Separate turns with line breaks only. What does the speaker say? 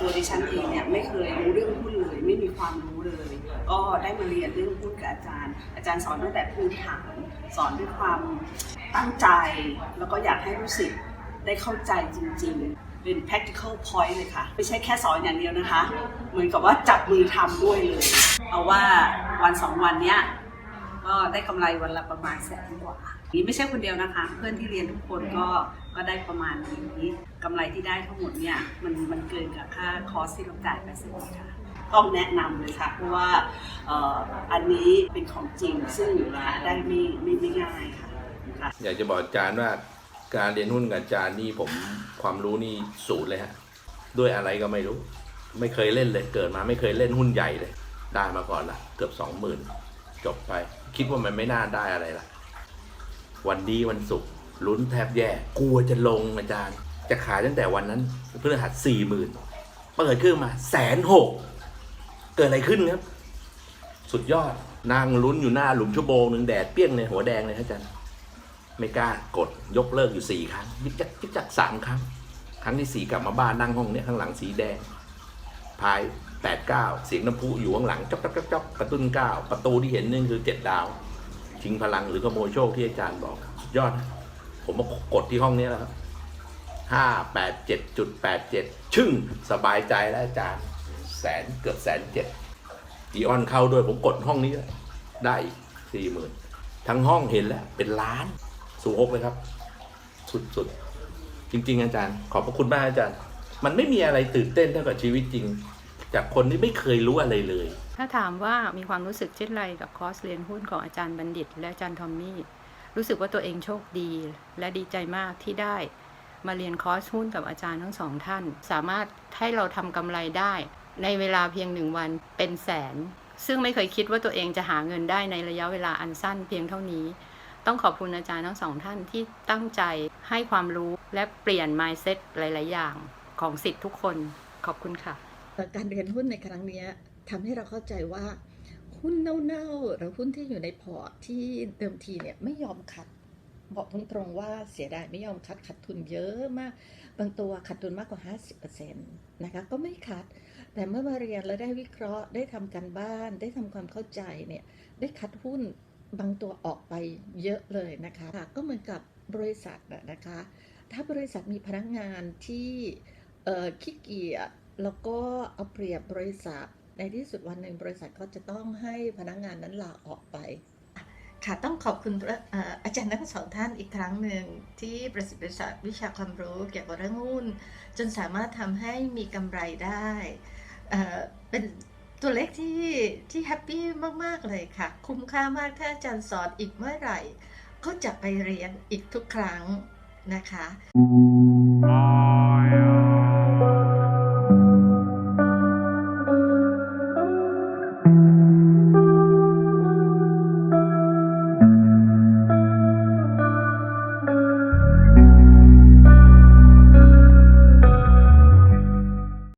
ตัวดิฉันเองเนี่ยไม่เคยรู้เรื่องหุ้นเลย ไม่มีความรู้เลย ก็ได้มาเรียนเรื่องหุ้นกับอาจารย์ อาจารย์สอนตั้งแต่พื้นฐานสอนด้วยความตั้งใจ แล้วก็อยากให้รู้สึกได้เข้าใจจริง ๆ เป็น practical point เลยค่ะ ไม่ใช่แค่สอนอย่างเดียวนะคะ เหมือนกับว่าจับมือทำด้วยเลย เอาว่าวันสองวันเนี้ยก็ได้กำไรวันละประมาณแสนกว่า นี่ไม่ใช่คนเดียวนะคะ เพื่อนที่เรียนทุกคนก็ ก็ได้ประมาณนี้กำไรที่ได้ทั้งหมดเนี่ยมันมันเกินกับค่าคอร์สที่เราจ่ายไปสิค่ะต้องแนะนำเลยค่ะเพราะว่าอันนี้เป็นของจริงซึ่งหาได้ไม่ไม่ไม่ง่ายค่ะ
อยากจะบอกอาจารย์ว่าการเรียนหุ้นกับอาจารย์นี่ผมความรู้นี่ศูนย์เลยฮะด้วยอะไรก็ไม่รู้ ไม่เคยเล่นเลยเกิดมาไม่เคยเล่นหุ้นใหญ่เลย ได้มาก่อนละเกือบสองหมื่นจบไป คิดว่ามันไม่น่าได้อะไรละวันดีวันศุกร์ ลุ้นแทบแย่ กลัวจะลงอาจารย์ จะขายตั้งแต่วันนั้นเพื่อหัดสี่หมื่นเปิดเครื่องมาแสนหกเกิดอะไรขึ้นครับ สุดยอดนั่งลุ้นอยู่หน้าหลุมชั่วโมงหนึ่งแดดเปรี้ยงเลยหัวแดงเลยครับอาจารย์ไม่กล้ากดยกเลิกอยู่สี่ครั้งยิกจักยิกจักสามครั้ง ครั้งที่สี่กลับมาบ้านนั่งห้องเนี้ยข้างหลังสีแดงพายแปดเก้าเสียงน้ำพุอยู่ข้างหลังจ๊อกจ๊อกจ๊อกกระตุ้นเก้าประตูที่เห็นนี่คือเจ็ดดาวชิงพลังหรือขโมยโชคที่อาจารย์บอก ยอดนะ ผมมากดที่ห้องนี้แล้วครับห้าแปดเจ็ดจุดแปดเจ็ดชึ่งสบายใจแล้วอาจารย์แสนเกือบแสนเจ็ดอีออนเข้าด้วยผมกดห้องนี้ได้สี่หมื่นทั้งห้องเห็นแล้วเป็นล้านสูงอกเลยครับ สุดๆจริง ๆ อาจารย์ ขอบพระคุณมากอาจารย์ มันไม่มีอะไรตื่นเต้นเท่ากับชีวิตจริง จากคนที่ไม่เคยรู้อะไรเลย
ถ้าถามว่ามีความรู้สึกเช่นไรกับคอร์สเรียนหุ้นของอาจารย์บัณฑิต และอาจารย์ทอมมี่ รู้สึกว่าตัวเองโชคดี และดีใจมากที่ได้มาเรียนคอร์สหุ้นกับอาจารย์ทั้งสองท่าน สามารถให้เราทำกำไรได้ ในเวลาเพียงหนึ่งวันเป็นแสน ซึ่งไม่เคยคิดว่าตัวเองจะหาเงินได้ในระยะเวลาอันสั้นเพียงเท่านี้ ต้องขอบคุณอาจารย์ทั้งสองท่านที่ตั้งใจให้ความรู้และเปลี่ยน mindset หลาย ๆ อย่างของสิทธิ์ทุกคน ขอบคุณค่ะ
การเรียนหุ้นในครั้งนี้ทำให้เราเข้าใจว่า หุ้นเน่าๆหรือหุ้นที่อยู่ในพอร์ตที่เดิมทีเนี่ยไม่ยอมขัดบอกตรงๆว่าเสียดายไม่ยอมคัดขัดทุนเยอะมาก บางตัวขัดทุนมากกว่า 50%นะคะก็ไม่คัด แต่เมื่อมาเรียนแล้วได้วิเคราะห์ได้ทำการบ้านได้ทำความเข้าใจเนี่ยได้คัดหุ้นบางตัวออกไปเยอะเลยนะคะ ก็เหมือนกับบริษัทนะคะ ถ้าบริษัทมีพนักงานที่ขี้เกียจแล้วก็เอาเปรียบบริษัท ในที่สุดวันหนึ่งบริษัทก็จะต้องให้พนักงานนั้นลาออกไป ค่ะต้องขอบคุณเอ่ออาจารย์ทั้งสองท่านอีกครั้งหนึ่งที่ประสิทธิ์ประสาทวิชาความรู้เกี่ยวกับเรื่องหุ้น จนสามารถทำให้มีกำไรได้ เป็นตัวเลขที่ที่แฮปปี้มาก ๆ เลยค่ะ คุ้มค่ามากถ้าอาจารย์สอนอีกเมื่อไหร่ ก็จะไปเรียนอีกทุกครั้งนะคะ